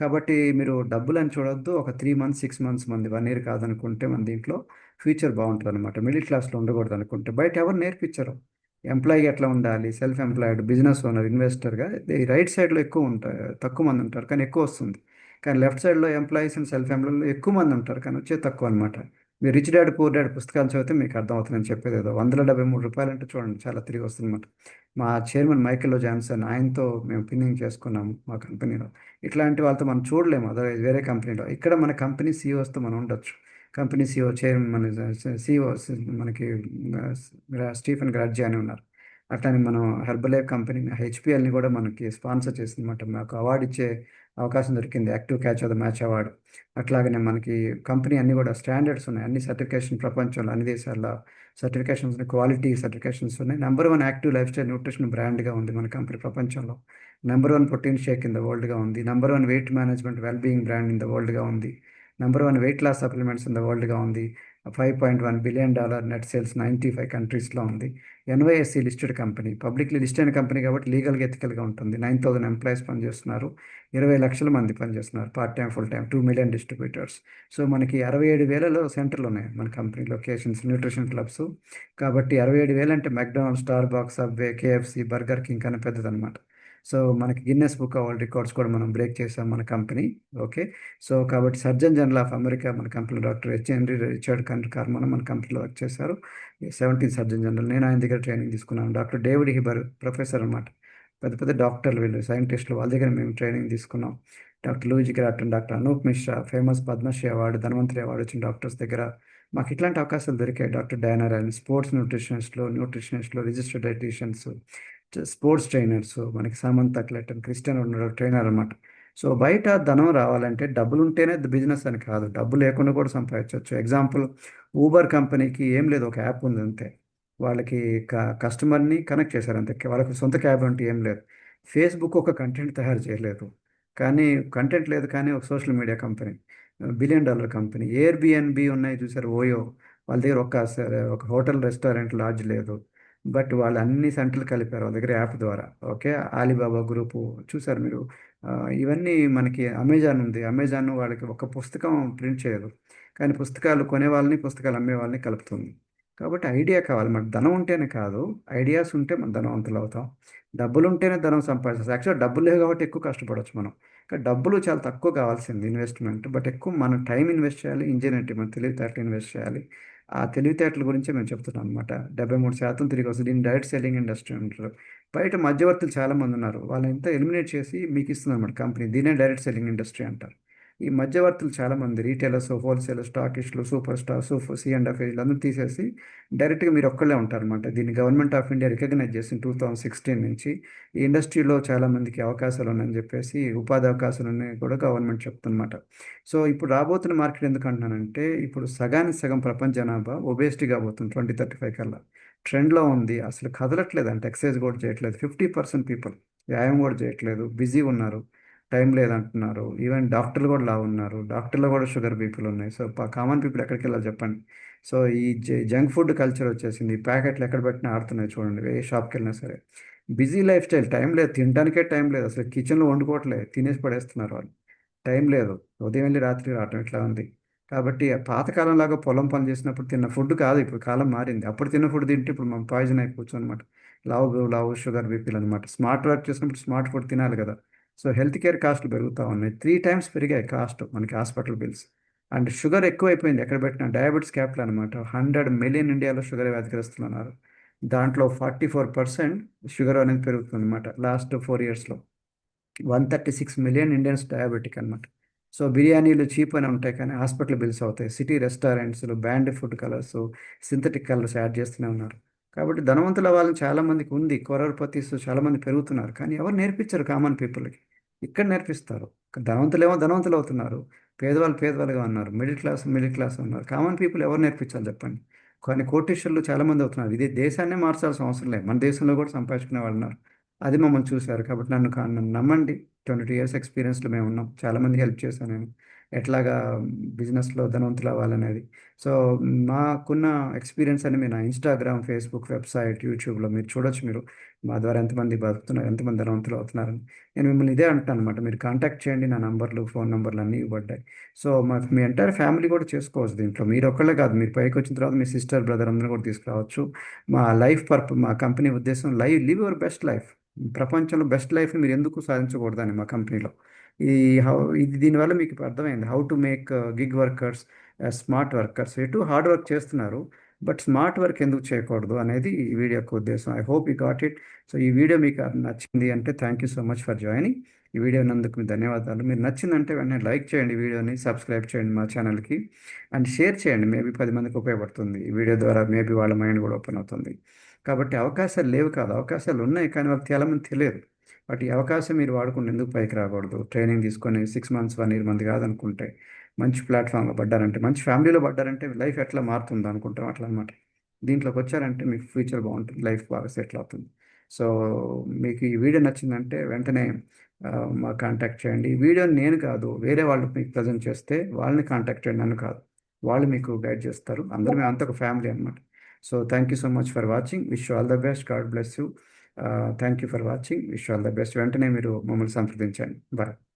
కాబట్టి మీరు డబ్బులు అని చూడొద్దు. ఒక త్రీ మంత్స్ సిక్స్ మంత్స్ మంది వన్ ఇయర్ కాదనుకుంటే మన దీంట్లో ఫ్యూచర్ బాగుంటుంది అనమాట మిడిల్ క్లాస్లో ఉండకూడదు అనుకుంటే. బయట ఎవరు నేర్పించరు. ఎంప్లాయీ ఎట్లా ఉండాలి? సెల్ఫ్ ఎంప్లాయిడ్ బిజినెస్ ఓనర్ ఇన్వెస్టర్గా. రైట్ సైడ్లో ఎక్కువ ఉంటారు తక్కువ మంది ఉంటారు. కానీ ఎక్కువ వస్తుంది. కానీ లెఫ్ట్ సైడ్లో ఎంప్లాయీస్ అండ్ సెల్ఫ్ ఎంప్లాయీలో ఎక్కువ మంది ఉంటారు. కానీ వచ్చే తక్కువ అనమాట మీరు రిచ్ డాడ్ పూర్ డాడ్ పుస్తకాలు చదివితే మీకు అర్థమవుతుందని చెప్పేది ఏదో. వందల డెబ్బై మూడు రూపాయలు అంటే చూడండి చాలా తిరిగి వస్తుందన్నమాట. మా చైర్మన్ మైకిల్ జాన్సన్ ఆయనతో మేము పిన్నింగ్ చేసుకున్నాము మా కంపెనీలో. ఇట్లాంటి వాళ్ళతో మనం చూడలేము అదర్వైజ్ వేరే కంపెనీలో. ఇక్కడ మన కంపెనీ సీఈఓస్తో మనం ఉండొచ్చు. కంపెనీ సీఓ చైర్మన్ మన సీఓ మనకి స్టీఫెన్ గ్రాడ్జీ అని ఉన్నారు. అట్లానే మనం హెర్బలైఫ్ కంపెనీ హెచ్పిఎల్ని కూడా మనకి స్పాన్సర్ చేసిందన్నమాట. మాకు అవార్డు ఇచ్చే అవకాశం దొరికింది. Active catch of the match award అట్లాగనే మనకి కంపెనీ అన్ని కూడా స్టాండర్డ్స్ ఉన్నాయి. అన్ని సర్టిఫికేషన్ ప్రపంచంలో అన్ని దేశాల్లో సర్టిఫికేషన్స్ ఉన్నాయి. క్వాలిటీ సర్టిఫికేషన్స్ ఉన్నాయి. Number one active lifestyle nutrition బ్రాండ్గా ఉంది మన కంపెనీ ప్రపంచంలో. Number one protein shake in the వరల్డ్గా ఉంది. Number one weight management wellbeing brand in the వరల్డ్గా ఉంది. Number one weight loss supplements in the వరల్డ్గా ఉంది. Five point one billion dollar net sales ninety five కంట్రీస్లో ఉంది. NYSE listed company publicly list అయిన కంపెనీ కాబట్టి లీగల్గా ఎథికల్గా ఉంటుంది. నైన్ థౌసండ్ ఎంప్లాయీస్ పనిచేస్తున్నారు. ఇరవై లక్షల మంది పనిచేస్తున్నారు. Part time full time two million distributors. So మనకి అరవై ఏడు వేలలో సెంటర్లు ఉన్నాయి మన కంపెనీ లొకేషన్స్ న్యూట్రిషన్ క్లబ్స్. కాబట్టి అరవై ఏడు వేలు అంటే McDonald Starbucks Subway KFC Burger King అనే పెద్దదనమాట సో మనకి గిన్నెస్ బుక్ వరల్డ్ రికార్డ్స్ కూడా మనం బ్రేక్ చేసాం మన కంపెనీ ఓకే సో కాబట్టి సర్జన్ జనరల్ ఆఫ్ అమెరికా మన కంపెనీలో doctor H Henry Richard Carmona మన కంపెనీలో వర్క్ చేశారు. సెవెంటీన్ సర్జన్ జనరల్ నేను ఆయన దగ్గర ట్రైనింగ్ తీసుకున్నాను. డాక్టర్ డేవిడ్ హిబర్ ప్రొఫెసర్ అనమాట పెద్ద పెద్ద డాక్టర్లు వీళ్ళు సైంటిస్టులు వాళ్ళ దగ్గర మేము ట్రైనింగ్ తీసుకున్నాం. Doctor Luigi Gratton doctor Anoop Mishra famous Padmashri award Dhanvantari award వచ్చిన డాక్టర్స్ దగ్గర మాకు ఇట్లాంటి అవకాశాలు దొరికాయి. డాక్టర్ డైనర్ రాయన్ స్పోర్ట్స్ న్యూట్రిషనిస్ట్లో న్యూట్రిషనిస్ట్లో రిజిస్టర్డ్ డైటీషియన్స్ స్పోర్ట్స్ ట్రైనర్స్ మనకి సామంత్ అక్లెటన్ క్రిస్టియన్ ఉన్నాడు ట్రైనర్ అనమాట సో బయట ధనం రావాలంటే డబ్బులు ఉంటేనే బిజినెస్ అని కాదు. డబ్బు లేకుండా కూడా సంపాదించవచ్చు. ఎగ్జాంపుల్ ఊబర్ కంపెనీకి ఏం లేదు ఒక యాప్ ఉంది అంతే. వాళ్ళకి క కస్టమర్ని కనెక్ట్ చేశారు అంతే. వాళ్ళకి సొంత క్యాబ్ అంటే ఏం లేదు. ఫేస్బుక్ ఒక కంటెంట్ తయారు చేయలేదు. కానీ కంటెంట్ లేదు కానీ ఒక social media company billion dollar company Airbnb ఉన్నాయి చూసారు ఓయో. వాళ్ళ దగ్గర ఒక ఒక హోటల్ రెస్టారెంట్ లాడ్జ్ లేదు. బట్ వాళ్ళు అన్ని సెంటర్లు కలిపారు వాళ్ళ దగ్గర యాప్ ద్వారా. ఓకే? అలీబాబా గ్రూపు చూసారు మీరు. ఇవన్నీ మనకి అమెజాన్ ఉంది. అమెజాన్ వాళ్ళకి ఒక పుస్తకం ప్రింట్ చేయదు. కానీ పుస్తకాలు కొనే వాళ్ళని పుస్తకాలు అమ్మే వాళ్ళని కలుపుతుంది. కాబట్టి ఐడియా కావాలి. మనకు ధనం ఉంటేనే కాదు. ఐడియాస్ ఉంటే మనం ధనవంతులు అవుతాం. డబ్బులు ఉంటేనే ధనం సంపాదిస్తాం. యాక్చువల్గా డబ్బులు లేవు కాబట్టి ఎక్కువ కష్టపడవచ్చు మనం. కానీ డబ్బులు చాలా తక్కువ కావాల్సింది ఇన్వెస్ట్మెంట్. బట్ ఎక్కువ మనం టైం ఇన్వెస్ట్ చేయాలి. ఇంజనీరింగ్ మనం తెలివితేటలు ఇన్వెస్ట్ చేయాలి. ఆ తెలివితేటల గురించి మేము చెప్తున్నాం అనమాట డెబ్బై మూడు శాతం తిరిగి వస్తుంది. దీన్ని డైరెక్ట్ సెల్లింగ్ ఇండస్ట్రీ అంటారు. బయట మధ్యవర్తులు చాలామంది ఉన్నారు. వాళ్ళంతా ఎలిమినేట్ చేసి మీకు ఇస్తుంది అనమాట కంపెనీ. దీనే డైరెక్ట్ సెల్లింగ్ ఇండస్ట్రీ అంటారు. ఈ మధ్యవర్తులు చాలామంది retailers wholesaler స్టాకిస్టులు super star super C and F వీళ్ళందరూ తీసేసి డైరెక్ట్గా మీరు ఒక్కళ్ళే ఉంటారనమాట దీన్ని గవర్నమెంట్ ఆఫ్ ఇండియా రికగ్నైజ్ చేసింది టూ థౌజండ్ సిక్స్టీన్ నుంచి. ఈ ఇండస్ట్రీలో చాలామందికి అవకాశాలు ఉన్నాయని చెప్పేసి ఉపాధి అవకాశాలు ఉన్నాయి కూడా గవర్నమెంట్ చెప్తుందన్నమాట. సో ఇప్పుడు రాబోతున్న మార్కెట్ ఎందుకంటున్నానంటే ఇప్పుడు సగానికి సగం ప్రపంచ జనాభా ఒబేసిటీ కాబోతుంది ట్వంటీ థర్టీ ఫైవ్ కల్లా. ట్రెండ్లో ఉంది. అసలు కదలట్లేదు. అంటే ఎక్సర్సైజ్ కూడా చేయట్లేదు. ఫిఫ్టీ పర్సెంట్ పీపుల్ వ్యాయామం కూడా చేయట్లేదు. బిజీ ఉన్నారు. టైం లేదంటున్నారు. ఈవెన్ డాక్టర్లు కూడా లా ఉన్నారు. డాక్టర్లు కూడా షుగర్ పీపుల్ ఉన్నాయి. సో కామన్ పీపుల్ ఎక్కడికి వెళ్ళాలి చెప్పండి. సో ఈ జంక్ ఫుడ్ కల్చర్ వచ్చేసింది. ఈ ప్యాకెట్లు ఎక్కడ పెట్టినా ఆడుతున్నాయి చూడండి. ఏ షాప్కి వెళ్ళినా సరే. బిజీ లైఫ్ స్టైల్ టైం లేదు. తినడానికే టైం లేదు. అసలు కిచెన్లో వండుకోవట్లేదు తినేసి పడేస్తున్నారు వాళ్ళు. టైం లేదు. ఉదయం వెళ్ళి రాత్రి రావటం ఇట్లా ఉంది. కాబట్టి పాతకాలం లాగా పొలం పని చేసినప్పుడు తిన్న ఫుడ్ కాదు. ఇప్పుడు కాలం మారింది. అప్పుడు తిన్న ఫుడ్ తింటే ఇప్పుడు మనం పాయిజన్ అయిపోవచ్చు అనమాట లావు లావు షుగర్ బీపీలు అనమాట స్మార్ట్ వర్క్ చేసినప్పుడు స్మార్ట్ ఫుడ్ తినాలి కదా. సో హెల్త్ కేర్ కాస్ట్లు పెరుగుతూ ఉన్నాయి. త్రీ టైమ్స్ పెరిగాయి కాస్ట్ మనకి హాస్పిటల్ బిల్స్. అండ్ షుగర్ ఎక్కువైపోయింది. ఎక్కడ పెట్టినా డయాబెటీస్ క్యాపిటల్ అనమాట హండ్రెడ్ మిలియన్ ఇండియాలో షుగర్ వ్యాధిగ్రస్తులు ఉన్నారు. దాంట్లో ఫార్టీ ఫోర్ పర్సెంట్ షుగర్ అనేది పెరుగుతుంది అనమాట లాస్ట్ ఫోర్ ఇయర్స్లో. One thirty six million Indians diabetic అనమాట సో బిర్యానీలు చీప్ అని ఉంటాయి కానీ హాస్పిటల్ బిల్స్ అవుతాయి. City రెస్టారెంట్స్లో banned food colours synthetic colours add చేస్తూనే ఉన్నారు. కాబట్టి ధనవంతుల వాళ్ళని చాలామందికి ఉంది. కొరపతీస్ చాలామంది పెరుగుతున్నారు. కానీ ఎవరు నేర్పించరు కామన్ పీపుల్కి. ఇక్కడ నేర్పిస్తారు. ధనవంతులేమో ధనవంతులు అవుతున్నారు పేదవాళ్ళు పేదవాళ్ళుగా ఉన్నారు. మిడిల్ క్లాస్ మిడిల్ క్లాస్ ఉన్నారు. కామన్ పీపుల్ ఎవరు నేర్పించాలి చెప్పండి? కానీ కోటీశ్వరులు చాలామంది అవుతున్నారు. ఇది దేశాన్నే మార్చాల్సిన అవసరం లేదు. మన దేశంలో కూడా సంపాదించుకునే వాళ్ళు ఉన్నారు. అది మమ్మల్ని చూశారు కాబట్టి నన్ను నన్ను నమ్మండి. ట్వంటీ టూ ఇయర్స్ ఎక్స్పీరియన్స్లో మేము ఉన్నాం. చాలామంది హెల్ప్ చేశాను నేను. ఎట్లాగా బిజినెస్లో ధనవంతులు అవ్వాలనేది సో మాకున్న ఎక్స్పీరియన్స్ అని మీరు నా ఇన్స్టాగ్రామ్ ఫేస్బుక్ వెబ్సైట్ యూట్యూబ్లో మీరు చూడొచ్చు మీరు. మా ద్వారా ఎంతమంది బతుకుతున్నారు ఎంతమంది ధనవంతులు అవుతున్నారని నేను మిమ్మల్ని ఇదే అంటాను అనమాట మీరు కాంటాక్ట్ చేయండి నా నంబర్లు ఫోన్ నంబర్లు అన్నీ ఇవ్వబడ్డాయి. సో మా మీ ఎంటైర్ ఫ్యామిలీ కూడా చేసుకోవచ్చు దీంట్లో. మీరు ఒక్కళ్ళే కాదు మీరు పైకి వచ్చిన తర్వాత మీ సిస్టర్ బ్రదర్ అందరూ కూడా తీసుకురావచ్చు. మా లైఫ్ పర్ప మా కంపెనీ ఉద్దేశం live live your best life. ప్రపంచంలో బెస్ట్ లైఫ్ని మీరు ఎందుకు సాధించకూడదని మా కంపెనీలో. ఈ హౌ ఇది దీనివల్ల మీకు అర్థమైంది. How to make gig workers smart workers ఎటు హార్డ్ వర్క్ చేస్తున్నారు. బట్ స్మార్ట్ వర్క్ ఎందుకు చేయకూడదు అనేది ఈ వీడియో యొక్క ఉద్దేశం. I hope you got it so ఈ వీడియో మీకు నచ్చింది అంటే thank you so much for joining ఈ వీడియో నందుకు మీ ధన్యవాదాలు. మీరు నచ్చిందంటే వెంటనే లైక్ చేయండి వీడియోని సబ్స్క్రైబ్ చేయండి మా ఛానల్కి అండ్ షేర్ చేయండి మేబీ పది మందికి ఉపయోగపడుతుంది. ఈ వీడియో ద్వారా మేబీ వాళ్ళ మైండ్ కూడా ఓపెన్ అవుతుంది. కాబట్టి అవకాశాలు లేవు కాదు. అవకాశాలు ఉన్నాయి కానీ వాళ్ళకి చాలామంది తెలియదు. బట్ ఈ అవకాశం మీరు వాడుకుంటే ఎందుకు పైకి రాకూడదు? ట్రైనింగ్ తీసుకొని సిక్స్ మంత్స్ వన్ ఇయర్ మంది కాదనుకుంటే. మంచి ప్లాట్ఫామ్లో పడ్డారంటే మంచి ఫ్యామిలీలో పడ్డారంటే లైఫ్ ఎట్లా మారుతుంది అనుకుంటాం అట్లా అనమాట దీంట్లోకి వచ్చారంటే మీకు ఫ్యూచర్ బాగుంటుంది లైఫ్ బాగా సెటిల్ అవుతుంది. సో మీకు ఈ వీడియో నచ్చిందంటే వెంటనే మా కాంటాక్ట్ చేయండి. ఈ వీడియో నేను కాదు వేరే వాళ్ళు మీకు ప్రజెంట్ చేస్తే వాళ్ళని కాంటాక్ట్ చేయండి. నన్ను కాదు వాళ్ళు మీకు గైడ్ చేస్తారు. అందరూ మేము అంత ఒక ఫ్యామిలీ అనమాట so thank you so much for watching. Wish all the best. God bless you. Thank you for watching. Wish all the best. వెంటనే మీరు మమ్మల్ని సంప్రదించండి. బాయ్.